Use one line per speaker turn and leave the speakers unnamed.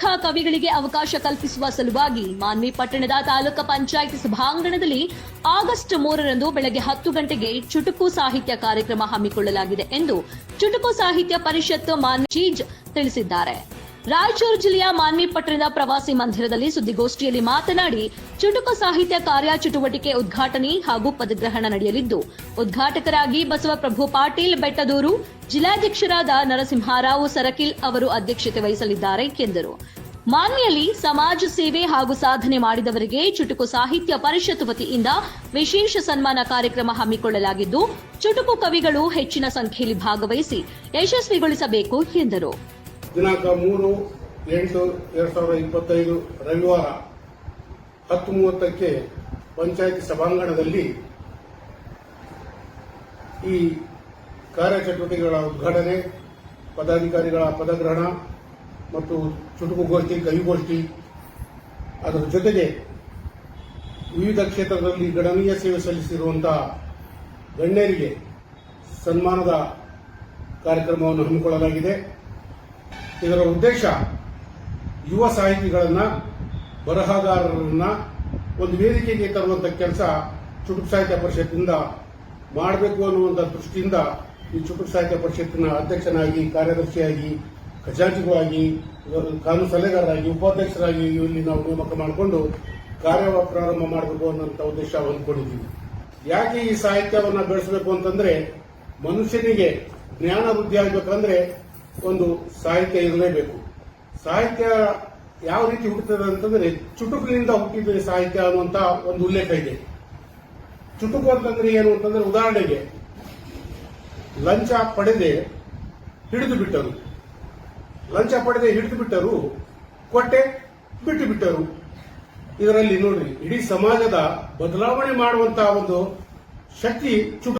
ಪ್ರಮುಖ ಕವಿಗಳಿಗೆ ಅವಕಾಶ ಕಲ್ಪಿಸುವ ಸಲುವಾಗಿ ಮಾನ್ವಿ ಪಟ್ಟಣದ ತಾಲೂಕು ಪಂಚಾಯಿತಿ ಸಭಾಂಗಣದಲ್ಲಿ ಆಗಸ್ಟ್ ಮೂರರಂದು ಬೆಳಗ್ಗೆ ಹತ್ತು ಗಂಟೆಗೆ ಚುಟುಕು ಸಾಹಿತ್ಯ ಕಾರ್ಯಕ್ರಮ ಹಮ್ಮಿಕೊಳ್ಳಲಾಗಿದೆ ಎಂದು ಚುಟುಕು ಸಾಹಿತ್ಯ ಪರಿಷತ್ ಮಾನ್ವಿ ಚೀಜ್ ತಿಳಿಸಿದ್ದಾರೆ. ರಾಯಚೂರು ಜಿಲ್ಲೆಯ ಮಾನ್ವಿ ಪಟ್ಟಣದ ಪ್ರವಾಸಿ ಮಂದಿರದಲ್ಲಿ ಸುದ್ದಿಗೋಷ್ಠಿಯಲ್ಲಿ ಮಾತನಾಡಿ, ಚುಟುಕು ಸಾಹಿತ್ಯ ಕಾರ್ಯಚಟುವಟಿಕೆ ಉದ್ಘಾಟನೆ ಹಾಗೂ ಪದಗ್ರಹಣ ನಡೆಯಲಿದ್ದು, ಉದ್ಘಾಟಕರಾಗಿ ಬಸವಪ್ರಭು ಪಾಟೀಲ್ ಬೆಟ್ಟದೂರು, ಜಿಲ್ಲಾಧ್ಯಕ್ಷರಾದ ನರಸಿಂಹರಾವ್ ಸರಕಿಲ್ ಅವರು ಅಧ್ಯಕ್ಷತೆ ವಹಿಸಲಿದ್ದಾರೆ ಎಂದರು. ಮಾನ್ವಿಯಲ್ಲಿ ಸಮಾಜ ಸೇವೆ ಹಾಗೂ ಸಾಧನೆ ಮಾಡಿದವರಿಗೆ ಚುಟುಕು ಸಾಹಿತ್ಯ ಪರಿಷತ್ ವತಿಯಿಂದ ವಿಶೇಷ ಸನ್ಮಾನ ಕಾರ್ಯಕ್ರಮ ಹಮ್ಮಿಕೊಳ್ಳಲಾಗಿದ್ದು, ಚುಟುಕು ಕವಿಗಳು ಹೆಚ್ಚಿನ ಸಂಖ್ಯೆಯಲ್ಲಿ ಭಾಗವಹಿಸಿ ಯಶಸ್ವಿಗೊಳಿಸಬೇಕು ಎಂದರು.
ದಿನಾಂಕ ಮೂರು, ಎಂಟು, ಎರಡ್ ಸಾವಿರದ ಇಪ್ಪತ್ತೈದು ರವಿವಾರ ಹತ್ತು ಮೂವತ್ತಕ್ಕೆ ಪಂಚಾಯಿತಿ ಸಭಾಂಗಣದಲ್ಲಿ ಈ ಕಾರ್ಯಚಟುವಟಿಕೆಗಳ ಉದ್ಘಾಟನೆ, ಪದಾಧಿಕಾರಿಗಳ ಪದಗ್ರಹಣ ಮತ್ತು ಚುಟುಕುಗೋಷ್ಠಿ ಕವಿಗೋಷ್ಠಿ ಅದರ ಜೊತೆಗೆ ವಿವಿಧ ಕ್ಷೇತ್ರದಲ್ಲಿ ಗಣನೀಯ ಸೇವೆ ಸಲ್ಲಿಸಿರುವಂತಹ ಗಣ್ಯರಿಗೆ ಸನ್ಮಾನದ ಕಾರ್ಯಕ್ರಮವನ್ನು ಹಮ್ಮಿಕೊಳ್ಳಲಾಗಿದೆ. ಇದರ ಉದ್ದೇಶ ಯುವ ಸಾಹಿತಿಗಳನ್ನ, ಬರಹಗಾರರನ್ನ ಒಂದು ವೇದಿಕೆಗೆ ತರುವಂತ ಕೆಲಸ ಚುಟುಕು ಸಾಹಿತ್ಯ ಪರಿಷತ್ತಿಂದ ಮಾಡಬೇಕು ಅನ್ನುವಂಥ ದೃಷ್ಟಿಯಿಂದ ಈ ಚುಟುಕು ಸಾಹಿತ್ಯ ಪರಿಷತ್ತಿನ ಅಧ್ಯಕ್ಷನಾಗಿ, ಕಾರ್ಯದರ್ಶಿಯಾಗಿ ಖಜಾಂಚಿಗೂ ಆಗಿ ಕಾನೂನು ಸಲಹೆಗಾರರಾಗಿ, ಉಪಾಧ್ಯಕ್ಷರಾಗಿ ಇಲ್ಲಿ ನಾವು ನೇಮಕ ಮಾಡಿಕೊಂಡು ಕಾರ್ಯ ಪ್ರಾರಂಭ ಮಾಡಬೇಕು ಅನ್ನೋಂಥ ಉದ್ದೇಶ ಹೊಂದ್ಕೊಂಡಿದ್ದೀವಿ. ಯಾಕೆ ಈ ಸಾಹಿತ್ಯವನ್ನು ಬೆಳೆಸಬೇಕು ಅಂತಂದ್ರೆ ಮನುಷ್ಯನಿಗೆ ಜ್ಞಾನ ವೃದ್ಧಿ ಆಗಬೇಕಂದ್ರೆ ಒಂದು ಸಾಹಿತ್ಯ ಇರಲೇಬೇಕು. ಸಾಹಿತ್ಯ ಯಾವ ರೀತಿ ಹುಟ್ಟುತ್ತದೆ ಅಂತಂದ್ರೆ ಚುಟುಕಿನಿಂದ ಹುಟ್ಟಿದ ಸಾಹಿತ್ಯ ಅನ್ನುವಂತ ಒಂದು ಉಲ್ಲೇಖ ಇದೆ. ಚುಟುಕು ಅಂತಂದ್ರೆ ಏನು ಅಂತಂದ್ರೆ ಉದಾಹರಣೆಗೆ, ಲಂಚ ಪಡೆದೆ ಹಿಡಿದು ಬಿಟ್ಟರು. ಲಂಚ ಪಡೆದೆ ಹಿಡಿದು ಬಿಟ್ಟರು, ಕೊಟ್ಟೆ ಬಿಟ್ಟು ಬಿಟ್ಟರು. ಇದರಲ್ಲಿ ನೋಡ್ರಿ, ಇಡೀ ಸಮಾಜದ ಬದಲಾವಣೆ ಮಾಡುವಂತಹ ಒಂದು ಶಕ್ತಿ ಚುಟುಕು